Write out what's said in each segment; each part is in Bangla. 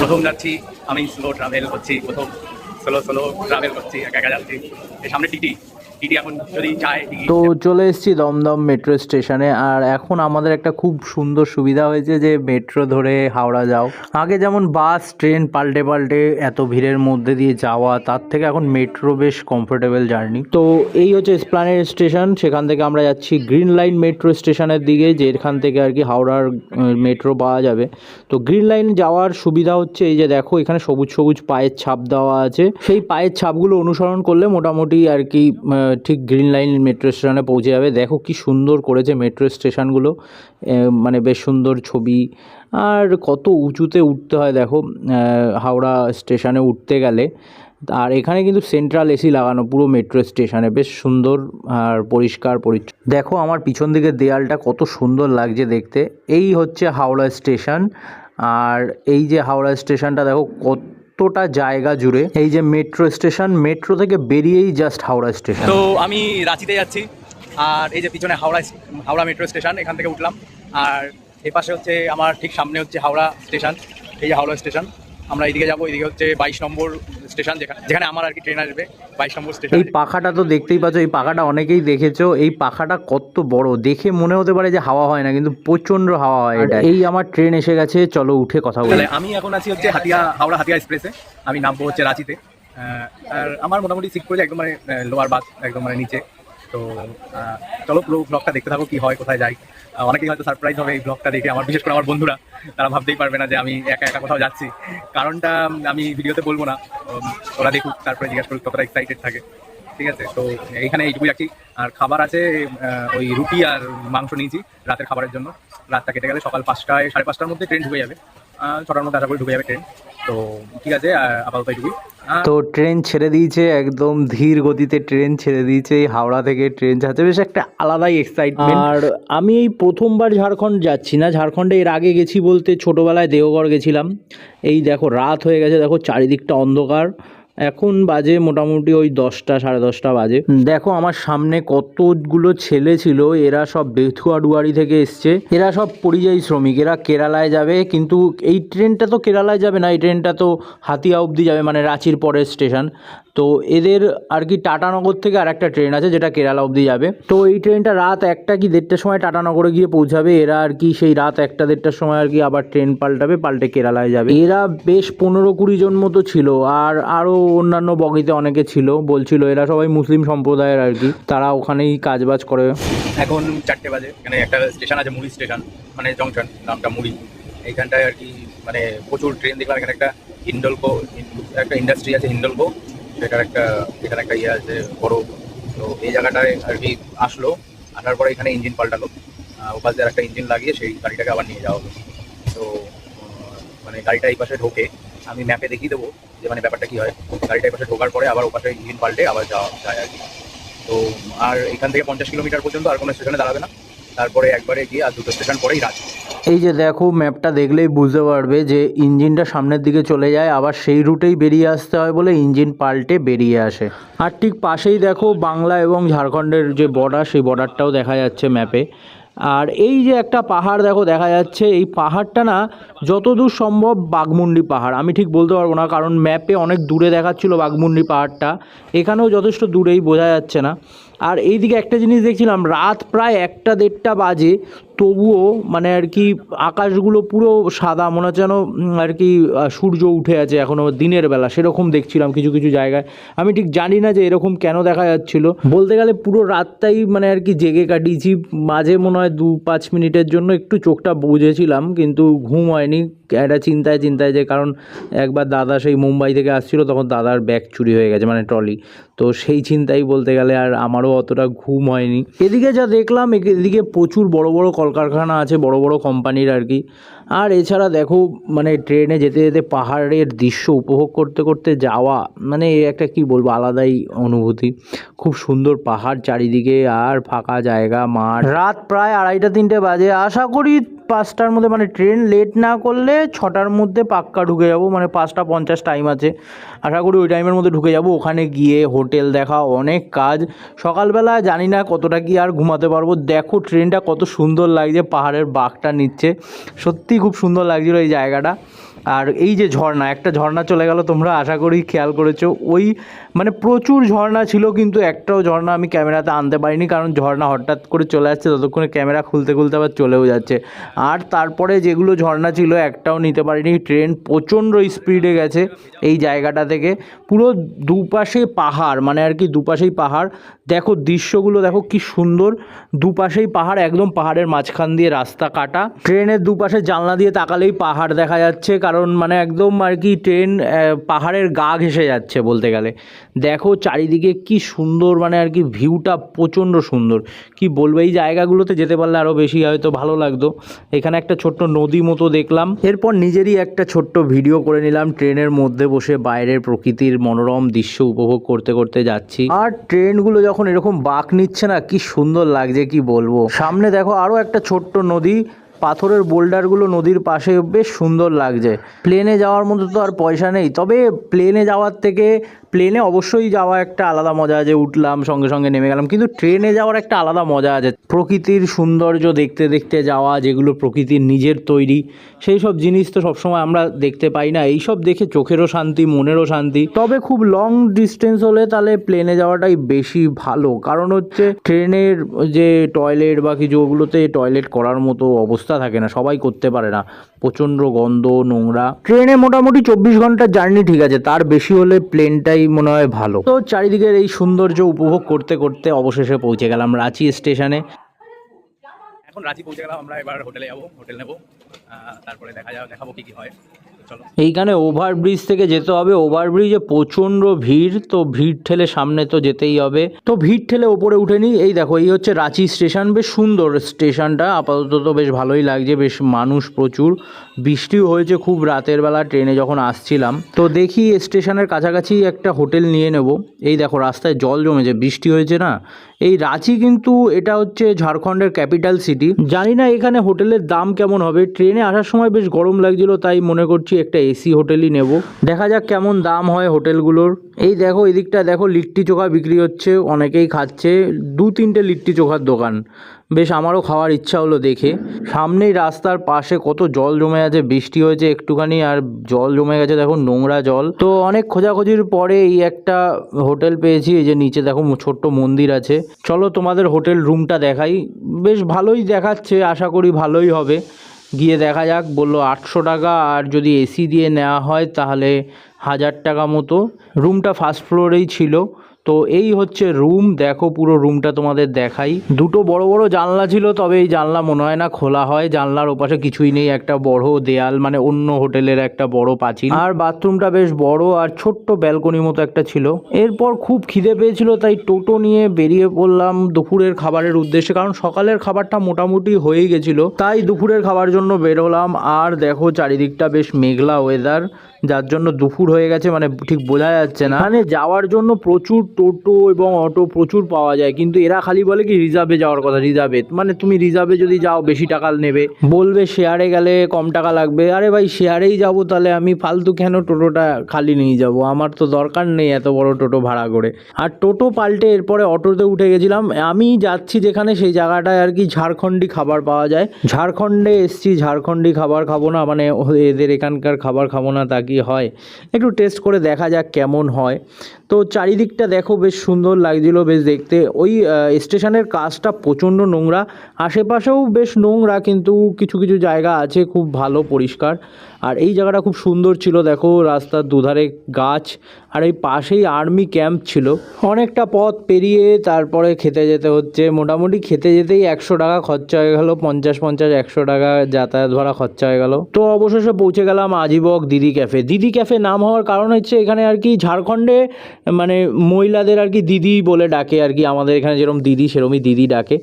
প্রথম যাচ্ছি, আমি স্লো ট্রাভেল করছি, প্রথম স্লো স্লো ট্রাভেল করছি, একা একা যাচ্ছি। এই সামনে টিটি তো চলে এসেছি দমদম মেট্রো স্টেশনে, আর এখন আমাদের একটা খুব সুন্দর সুবিধা হয়েছে যে মেট্রো ধরে হাওড়া যাও। আগে যেমন বাস, ট্রেন পাল্টে পাল্টে এত ভিড়ের মধ্যে দিয়ে যাওয়া, তার থেকে এখন মেট্রো বেশ কমফোর্টেবল জার্নি তো এই হচ্ছে স্প্লানেড স্টেশন, সেখান থেকে আমরা যাচ্ছি গ্রিন লাইন মেট্রো স্টেশনের দিকে, যেখান থেকে আর কি হাওড়ার মেট্রো পাওয়া যাবে। তো গ্রিন লাইন যাওয়ার সুবিধা হচ্ছে এই যে দেখো, এখানে সবুজ সবুজ পায়ের ছাপ দেওয়া আছে। সেই পায়ের ছাপগুলো অনুসরণ করলে মোটামুটি আর কি ঠিক গ্রিন লাইন মেট্রো স্টেশনে পৌঁছে যাবে। দেখো কি সুন্দর করেছে মেট্রো স্টেশনগুলো। মানে বেশ সুন্দর ছবি। আর কত উঁচুতে উঠতে হয় দেখো হাওড়া স্টেশনে উঠতে গেলে। আর এখানে কিন্তু সেন্ট্রাল এসি লাগানো পুরো মেট্রো স্টেশনে। বেশ সুন্দর আর পরিষ্কার পরিচ্ছন্ন দেখো আমার পিছন দিকের দেয়ালটা কত সুন্দর লাগছে দেখতে। এই হচ্ছে হাওড়া স্টেশন। আর এই যে হাওড়া স্টেশনটা দেখো কতটা জায়গা জুড়ে এই যে মেট্রো স্টেশন মেট্রো থেকে বেরিয়েই জাস্ট হাওড়া স্টেশন তো আমি রাঁচিতে যাচ্ছি, আর এই যে পিছনে হাওড়া হাওড়া মেট্রো স্টেশন এখান থেকে উঠলাম। আর এপাশে পাশে হচ্ছে আমার ঠিক সামনে হচ্ছে হাওড়া স্টেশন এই যে হাওড়া স্টেশন আমরা এইদিকে যাব এইদিকে হচ্ছে বাইশ নম্বর স্টেশন যেখানে যেখানে আমার আর কি ট্রেন আসবে বাইশ নম্বর স্টেশন এই পাখাটা তো দেখতেই পাচ্ছ এই পাখাটা অনেকেই দেখেছ এই পাখাটা কত বড় দেখে মনে হতে পারে যে হাওয়া হয় না কিন্তু প্রচণ্ড হাওয়া হয় এটা এই আমার ট্রেন এসে গেছে চলো উঠে কথা বলি। আমি এখন আছি হচ্ছে হাতিয়া হাওড়া হাতিয়া এক্সপ্রেসে আমি নামবো হচ্ছে রাঁচিতে। আর আমার মোটামুটি সিট করেছে একদম মানে লোয়ার বাস একদম মানে নিচে। তো চলো পুরো ব্লগটা দেখতে থাকো কি হয়, কোথায় যাই। অনেকেই হয়তো সারপ্রাইজ হবে এই ব্লগটা দেখে, আমার বিশেষ করে আমার বন্ধুরা। তারা ভাবতেই পারবে না যে আমি একা একা কোথাও যাচ্ছি। কারণটা আমি ভিডিওতে বলব না। ওরা দেখুক, তারপরে জিজ্ঞাসা করুক কতটা এক্সাইটেড থাকে। ঠিক আছে? তো এইখানে এইটুকুই রাখি। আর খাবার আছে ওই রুটি আর মাংস নিয়েছি রাতের খাবারের জন্য। রাতটা কেটে গেলে সকাল পাঁচটায়, সাড়ে পাঁচটার মধ্যে ট্রেন ঢুকে যাবে। ছটার মধ্যে আশা করি ঢুকে যাবে ট্রেন তো ঠিক আছে আপাতত এটুকুই। তো ট্রেন ছেড়ে দিয়েছে একদম ধীর গতিতে ট্রেন ছেড়ে দিয়েছে এই হাওড়া থেকে ট্রেন যাচ্ছে বেশ একটা আলাদাই এক্সাইটমেন্ট আর আমি এই প্রথমবার ঝাড়খণ্ড যাচ্ছি না ঝাড়খণ্ডে এর আগে গেছি বলতে ছোটবেলায় দেওঘর গেছিলাম। এই দেখো রাত হয়ে গেছে দেখো চারিদিকটা অন্ধকার। এখন বাজে মোটামুটি ওই দশটা, সাড়ে দশটা বাজে। দেখো আমার সামনে কতগুলো ছেলে ছিল, এরা সব বেথুয়া ডুয়ারি থেকে এসছে। এরা সব পরিযায়ী শ্রমিক, এরা কেরালায় যাবে, কিন্তু এই ট্রেনটা তো কেরালায় যাবে না, এই ট্রেনটা তো হাতিয়া অবধি যাবে মানে রাঁচির পরের স্টেশন। তো এদের আর কি টাটানগর থেকে আর একটা ট্রেন আছে, যেটা কেরালা অবধি যাবে। তো এই ট্রেনটা রাত একটা কি দেড়টার সময় টাটানগরে গিয়ে পৌঁছাবে, এরা আর কি সেই রাত একটা দেড়টার সময় আর কি আবার ট্রেন পাল্টাবে, পাল্টে কেরালায় যাবে। এরা বেশ পনেরো কুড়ি জন মতো ছিল, আর আরও অন্যান্য বগিতে অনেকে ছিল, বলছিল এরা সবাই মুসলিম সম্প্রদায়ের আর কি, তারা ওখানেই কাজবাজ করে। এখন চারটে বাজে এখানে একটা স্টেশন আছে, মুড়ি স্টেশন মানে জংশন, নামটা মুড়ি। এইখানটায় আর কি মানে প্রচুর ট্রেন, দেখলাম এখানে একটা হিন্ডলকো, একটা ইন্ডাস্ট্রি আছে হিন্ডলকো। সেটার একটা, এখানে একটা ইয়ে আছে, বড়। তো এই জায়গাটায় আর কি আসলো, আসার পরে এখানে ইঞ্জিন পাল্টালো। ওপাশ দিয়ে একটা ইঞ্জিন লাগিয়ে সেই গাড়িটাকে আবার নিয়ে যাওয়া হলো। তো মানে গাড়িটা এই পাশে ঢোকে। আমি ম্যাপে দেখিয়ে দেবো যে মানে ব্যাপারটা কি হয়। গাড়িটা এই পাশে ঢোকার পরে আবার ওপাশে ইঞ্জিন পাল্টে আবার যাওয়া, যায় আর কি। তো, আর এখান থেকে পঞ্চাশ কিলোমিটার পর্যন্ত আর কোনো স্টেশনে দাঁড়াবে না। তারপরে একবারে গিয়ে আর দুটো স্টেশন পরেই রাজ। এই যে দেখো ম্যাপটা দেখলেই বুঝতে পারবে যে ইঞ্জিনটা সামনের দিকে চলে যায়, আবার সেই রুটেই বেরিয়ে আসতে হয় বলে ইঞ্জিন পাল্টে বেরিয়ে আসে। আর ঠিক পাশেই দেখো বাংলা এবং ঝাড়খণ্ডের যে বর্ডার সেই বর্ডারটাও দেখা যাচ্ছে ম্যাপে আর এই যে একটা পাহাড়, দেখো দেখা যাচ্ছে, এই পাহাড়টা না যতদূর সম্ভব বাঘমুন্ডি পাহাড়। আমি ঠিক বলতে পারব না, কারণ ম্যাপে অনেক দূরে দেখাচ্ছিল বাঘমুন্ডি পাহাড়টা। এখানেও যথেষ্ট দূরেই বোঝা যাচ্ছে না। আর এইদিকে একটা জিনিস দেখছিলাম, রাত প্রায় একটা দেড়টা বাজে তবুও মানে আর কি আকাশগুলো পুরো সাদা, মনে হচ্ছে যেন আর কি সূর্য উঠে আছে এখনও দিনের বেলা। সেরকম দেখছিলাম কিছু কিছু জায়গায়। আমি ঠিক জানি না যে এরকম কেন দেখা যাচ্ছিল। বলতে গেলে পুরো রাতটাই মানে আর কি জেগে কাটিয়েছি। মাঝে মনে হয় দু পাঁচ মিনিটের জন্য একটু চোখটা বুঝেছিলাম, কিন্তু ঘুম হয়নি। একটা চিন্তায় চিন্তায় যে, কারণ একবার দাদা সেই মুম্বাই থেকে আসছিল, তখন দাদার ব্যাগ চুরি হয়ে গেছে মানে ট্রলি। তো সেই চিন্তাই বলতে গেলে আর আমারও অতটা ঘুম হয়নি। এদিকে যা দেখলাম, এদিকে প্রচুর বড় বড় কলকারখানা আছে, বড় বড় কোম্পানির আর কি। আর এছাড়া দেখো মানে ট্রেনে যেতে যেতে পাহাড়ের দৃশ্য উপভোগ করতে করতে যাওয়া মানে একটা কি বলব, আলাদাই অনুভূতি। খুব সুন্দর পাহাড় চারিদিকে আর ফাঁকা জায়গা, মাঠ। রাত প্রায় আড়াইটা, তিনটে বাজে। আশা করি পাঁচটার মধ্যে মানে ট্রেন লেট না করলে ছটার মধ্যে পাক্কা ঢুকে যাব মানে পাঁচটা পঞ্চাশ টাইম আছে। আশা করি ওই টাইমের মধ্যে ঢুকে যাব, ওখানে গিয়ে হোটেল দেখা, অনেক কাজ। সকালবেলা জানি না কতটা কি আর ঘুমাতে পারব। দেখো ট্রেনটা কত সুন্দর লাগছে, পাহাড়ের বাঘটা নিচ্ছে। সত্যি খুব সুন্দর লাগছিল এই জায়গাটা। আর এই যে ঝর্ণা, একটা ঝর্ণা চলে গেল তোমরা আশা করি খেয়াল করেছ। ওই মানে প্রচুর ঝর্ণা ছিল কিন্তু একটাও ঝর্ণা আমি ক্যামেরাতে আনতে পারিনি কারণ ঝর্ণা হঠাৎ করে চলে আসছে, ততক্ষণে ক্যামেরা খুলতে খুলতে আবার চলেও যাচ্ছে। আর তারপরে যেগুলো ঝর্ণা ছিল একটাও নিতে পারিনি, ট্রেন প্রচণ্ড স্পিডে গেছে এই জায়গাটা থেকে। পুরো দুপাশে পাহাড় মানে আর কি দুপাশেই পাহাড়। দেখো দৃশ্যগুলো, দেখো কি সুন্দর। দুপাশেই পাহাড়, একদম পাহাড়ের মাঝখান দিয়ে রাস্তা কাটা। ট্রেনের দুপাশে জানলা দিয়ে তাকালেই পাহাড় দেখা যাচ্ছে কারণ মানে একদম আর কি ট্রেন পাহাড়ের গা ঘেসে যাচ্ছে বলতে গেলে। দেখো চারিদিকে কি সুন্দর মানে আর কি ভিউটা প্রচণ্ড সুন্দর। কি বলব, এই জায়গাগুলোতে যেতে পারলে আরও বেশি হয়তো ভালো লাগতো। এখানে একটা ছোট্ট নদী মতো দেখলাম। এরপর নিজেরই একটা ছোট্ট ভিডিও করে নিলাম ট্রেনের মধ্যে বসে বাইরের প্রকৃতির মনোরম দৃশ্য উপভোগ করতে করতে যাচ্ছি। আর ট্রেনগুলো যখন এরকম বাঁক নিচ্ছে না, কি সুন্দর লাগছে কি বলব। সামনে দেখো আরও একটা ছোট্ট নদী পাথরের বোল্ডারগুলো নদীর পাশে বেশ সুন্দর লাগছে। প্লেনে যাওয়ার মতো তো আর পয়সা নেই। তবে প্লেনে যাওয়ার থেকে প্লেনে অবশ্যই যাওয়া একটা আলাদা মজা আছে উঠলাম, সঙ্গে সঙ্গে নেমে গেলাম। কিন্তু ট্রেনে যাওয়ার একটা আলাদা মজা আছে। প্রকৃতির সৌন্দর্য দেখতে দেখতে যাওয়া, যেগুলো প্রকৃতির নিজের তৈরি, সেই সব জিনিস তো সবসময় আমরা দেখতে পাই না। এইসব দেখে চোখেরও শান্তি, মনেরও শান্তি। তবে খুব লং ডিস্টেন্স হলে তাহলে প্লেনে যাওয়াটাই বেশি ভালো। কারণ হচ্ছে ট্রেনের যে টয়লেট বা কিছু, ওগুলোতে টয়লেট করার মতো অবস্থা থাকে না, সবাই করতে পারে না। প্রচণ্ড গন্ধ নোংরা। ট্রেনে মোটামুটি চব্বিশ ঘণ্টার জার্নি ঠিক আছে তার বেশি হলে প্লেনটাই মনে হয় ভালো। তো চারিদিকের এই সৌন্দর্য উপভোগ করতে করতে অবশেষে পৌঁছে গেলাম রাঁচি স্টেশনে। এখন রাঁচি পৌঁছে গেলাম, আমরা এবার হোটেলে যাব, হোটেল নেব। তারপরে দেখা যাবে দেখাবো কি কি হয়। এইখানে ওভারব্রিজ থেকে যেতে হবে। ওভারব্রিজে প্রচণ্ড ভিড়, তো ভিড় ঠেলে সামনে তো যেতেই হবে। তো ভিড় ঠেলে ওপরে উঠে নিই। এই দেখো, এই হচ্ছে রাঁচি স্টেশন। বেশ সুন্দর স্টেশনটা। আপাতত তো বেশ ভালোই লাগছে। বেশ মানুষ প্রচুর। বৃষ্টিও হয়েছে খুব রাতের বেলা ট্রেনে যখন আসছিলাম। তো দেখি স্টেশনের কাছাকাছি একটা হোটেল নিয়ে নেব। এই দেখো, রাস্তায় জল জমেছে। বৃষ্টি হয়েছে না? এই রাঁচি কিন্তু এটা হচ্ছে ঝাড়খণ্ডের ক্যাপিটাল সিটি। জানি না এখানে হোটেলের দাম কেমন হবে। ট্রেনে আসার সময় বেশ গরম লাগছিল, তাই মনে করছি একটা এসি হোটেলই নেব। দেখা যাক কেমন দাম হয় হোটেলগুলোর। এই দেখো, এদিকটা দেখো, লিট্টি চোখা বিক্রি হচ্ছে, অনেকেই খাচ্ছে। দু তিনটে লিট্টি চোখার দোকান। বেশ আমারও খাওয়ার ইচ্ছা হলো দেখে। সামনেই রাস্তার পাশে কত জল জমে আছে, বৃষ্টি হয়েছে একটুখানি আর জল জমে গেছে দেখো নোংরা জল। তো অনেক খোঁজাখুঁজির পরে এই একটা হোটেল পেয়েছি, এই যে নিচে দেখো ছোট্ট মন্দির আছে। চলো তোমাদের হোটেল রুমটা দেখাই। বেশ ভালোই দেখাচ্ছে, আশা করি ভালোই হবে। গিয়ে দেখা যাক, বলল আটশো টাকা আর যদি এসি দিয়ে নেওয়া হয় তাহলে হাজার টাকা মতো। রুমটা ফার্স্ট ফ্লোরেই ছিল। তো এই হচ্ছে রুম দেখো পুরো রুমটা তোমাদের দেখাই। দুটো বড় বড় জানলা ছিল, তবে এই জানলা মনে হয় না খোলা হয়। জানলার ওপাশে কিছুই নেই, একটা বড় দেয়াল মানে অন্য হোটেলের একটা বড় পাঁচিল আর বাথরুমটা বেশ বড় আর ছোট্ট ব্যালকনির মতো একটা ছিল। এরপর খুব খিদে পেয়েছিল, তাই টোটো নিয়ে বেরিয়ে পড়লাম দুপুরের খাবারের উদ্দেশ্যে, কারণ সকালের খাবারটা মোটামুটি হয়েই গেছিল। তাই দুপুরের খাবার জন্য বেরোলাম। আর দেখো চারিদিকটা বেশ মেঘলা ওয়েদার যার জন্য দুপুর হয়ে গেছে মানে ঠিক বোঝা যাচ্ছে না। মানে যাওয়ার জন্য প্রচুর টোটো এবং অটো প্রচুর পাওয়া যায় কিন্তু এরা খালি বলে কি রিজার্ভে যাওয়ার কথা রিজার্ভে। মানে তুমি রিজার্ভে যদি যাও বেশি টাকা নেবে। বলবে শেয়ারে গেলে কম টাকা লাগবে। আরে ভাই শেয়ারেই যাব তাহলে আমি ফালতু কেন টোটোটা খালি নিয়ে যাব? আমার তো দরকার নেই এত বড় টোটো ভাড়া করে। আর টোটো পাল্টে এরপরে অটোতে উঠে গেছিলাম। আমি যাচ্ছি যেখানে সেই জায়গাটায় আর কি ঝাড়খণ্ডী খাবার পাওয়া যায়। ঝাড়খণ্ডে এসছি ঝাড়খণ্ডী খাবার খাব না মানে এদের এখানকার খাবার খাব না তা কি হয়। একটু টেস্ট করে দেখা যাক কেমন হয়। তো চারিদিকটা দেখো বেশ সুন্দর লাগছিল, বেশ দেখতে। ওই স্টেশনের কাজটা প্রচণ্ড নোংরা, আশেপাশেও বেশ নোংরা কিন্তু কিছু কিছু জায়গা আছে খুব ভালো, পরিষ্কার। আর এই জায়গাটা খুব সুন্দর ছিল, দেখো রাস্তার দুধারে গাছ, আর এই পাশেই আর্মি ক্যাম্প ছিল। অনেকটা পথ পেরিয়ে তারপরে খেতে যেতে হচ্ছে। মোটামুটি খেতে যেতেই একশো টাকা খরচা হয়ে গেল, পঞ্চাশ পঞ্চাশ একশো টাকা যাতায়াত ভাড়া খরচা হয়ে গেল। তো অবশেষে পৌঁছে গেলাম আজীবক দিদি ক্যাফে। দিদি ক্যাফে নাম হওয়ার কারণ হচ্ছে এখানে আর কি ঝাড়খণ্ডে মানে মহিলাদের আর কি দিদি বলে ডাকে আর কি, আমাদের এখানে যেরকম দিদি সেরকমই দিদি ডাকে।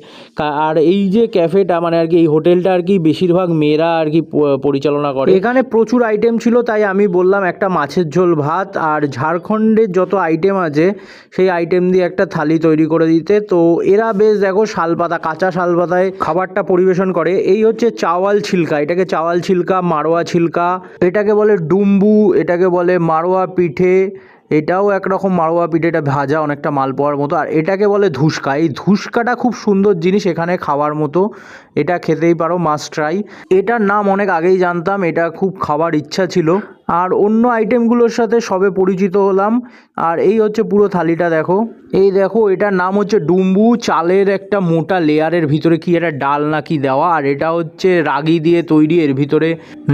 আর এই যে ক্যাফেটা মানে আর কি এই হোটেলটা আর কি বেশিরভাগ মেয়েরা আর কি পরিচালনা করে। এখানে প্রচুর আইটেম ছিল, তাই আমি বললাম একটা মাছের ঝোল ভাত আর ঝাড়খণ্ডের যত আইটেম আছে, সেই আইটেম দিয়ে একটা থালি তৈরি করে দিতে। তো এরা বেশ দেখো শালপাতা, কাঁচা শালপাতায় খাবারটা পরিবেশন করে। এই হচ্ছে চাওয়াল ছিলকা, এটাকে চাওয়াল ছিলকা মারোয়া ছিলকা, এটাকে বলে ডুম্বু, এটাকে বলে মারোয়া পিঠে এটাও একরকম মারোয়া পিঠে, এটা ভাজা, অনেকটা মালপোয়ার মতো। আর এটাকে বলে ধুসকা। এই ধুসকাটা খুব সুন্দর জিনিস এখানে খাওয়ার মতো। এটা খেতেই পারো মাস্ট ট্রাই এটার নাম অনেক আগেই জানতাম, এটা খুব খাবার ইচ্ছা ছিল। আর অন্য আইটেমগুলোর সাথে সবে পরিচিত হলাম। আর এই হচ্ছে পুরো থালিটা দেখো। এই দেখো, এটার নাম হচ্ছে ডুম্বু চালের একটা মোটা লেয়ারের ভিতরে কি একটা ডাল নাকি দেওয়া। আর এটা হচ্ছে রাগি দিয়ে তৈরি, এর ভিতরে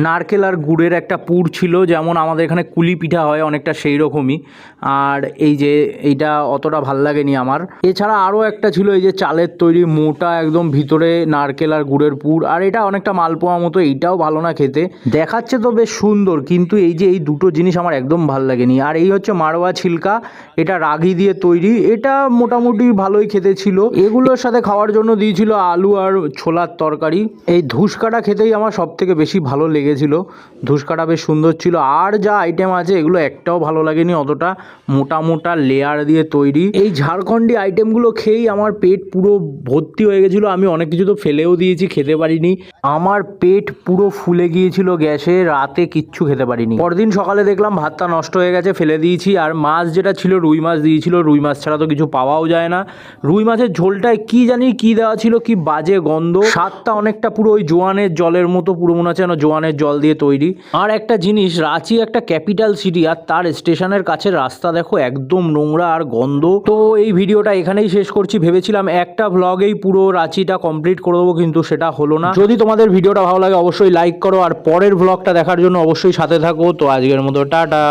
নারকেল আর গুড়ের একটা পুর ছিল, যেমন আমাদের এখানে কুলি পিঠা হয় অনেকটা সেই রকমই। আর এই যে এইটা অতটা ভালো লাগেনি আমার। এছাড়া আরও একটা ছিল, এই যে চালের তৈরি মোটা একদম ভিতরে নারকেল আর গুড়ের পুর, আর এটা অনেকটা মালপোয়া মতো, এইটাও ভালো না খেতে। দেখাচ্ছে তো বেশ সুন্দর, কিন্তু এই যে এই দুটো জিনিস আমার একদম ভালো লাগেনি। আর এই হচ্ছে মারোয়া ছিলকা, এটা রাগি দিয়ে তৈরি, এটা মোটামুটি ভালোই খেতে ছিল। এগুলোর সাথে খাওয়ার জন্য দিয়েছিল আলু আর ছোলার তরকারি। এই ধুসকাটা খেতেই আমার সব থেকে বেশি ভালো লেগেছিল। ধুসকাটা বেশ সুন্দর ছিল, আর যা আইটেম আছে, এগুলো একটাও ভালো লাগেনি অতটা। মোটা মোটা লেয়ার দিয়ে তৈরি। এই ঝাড়খণ্ডী আইটেমগুলো খেয়েই আমার পেট পুরো ভর্তি হয়ে গেছিল, আমি অনেক কিছু তো ফেলেও দিয়েছি, খেতে পারিনি। আমার পেট পুরো ফুলে গিয়েছিল গ্যাসে, রাতে কিচ্ছু খেতে পারিনি। পরদিন সকালে দেখলাম ভাতটা নষ্ট হয়ে গেছে, ফেলে দিয়েছি। আর মাছ যেটা ছিল, রুই মাছ দিয়েছিল, রুই মাছ ছাড়া তো কিছু পাওয়াও যায় না। রুই মাছের ঝোলটায় কি জানি কি দেওয়া ছিল, কি বাজে গন্ধ। স্বাদটা অনেকটা পুরো ওই জোয়ানের জলের মতো, পুরো মনে হচ্ছে যেন জোয়ানের জল দিয়ে তৈরি। আর একটা জিনিস, রাঁচি একটা ক্যাপিটাল সিটি, আর তার স্টেশনের কাছে রাস্তা দেখো, একদম নোংরা আর গন্ধ। তো এই ভিডিওটা এখানেই শেষ করছি। ভেবেছিলাম একটা ভ্লগেই পুরো রাঁচিটা কমপ্লিট করে দেবো কিন্তু সেটা হলো না। যদি তোমাদের ভিডিওটা ভালো লাগে, অবশ্যই লাইক করো। আর পরের ব্লগটা দেখার জন্য অবশ্যই সাথে থাকো। তো আজকের মতো, টাটা।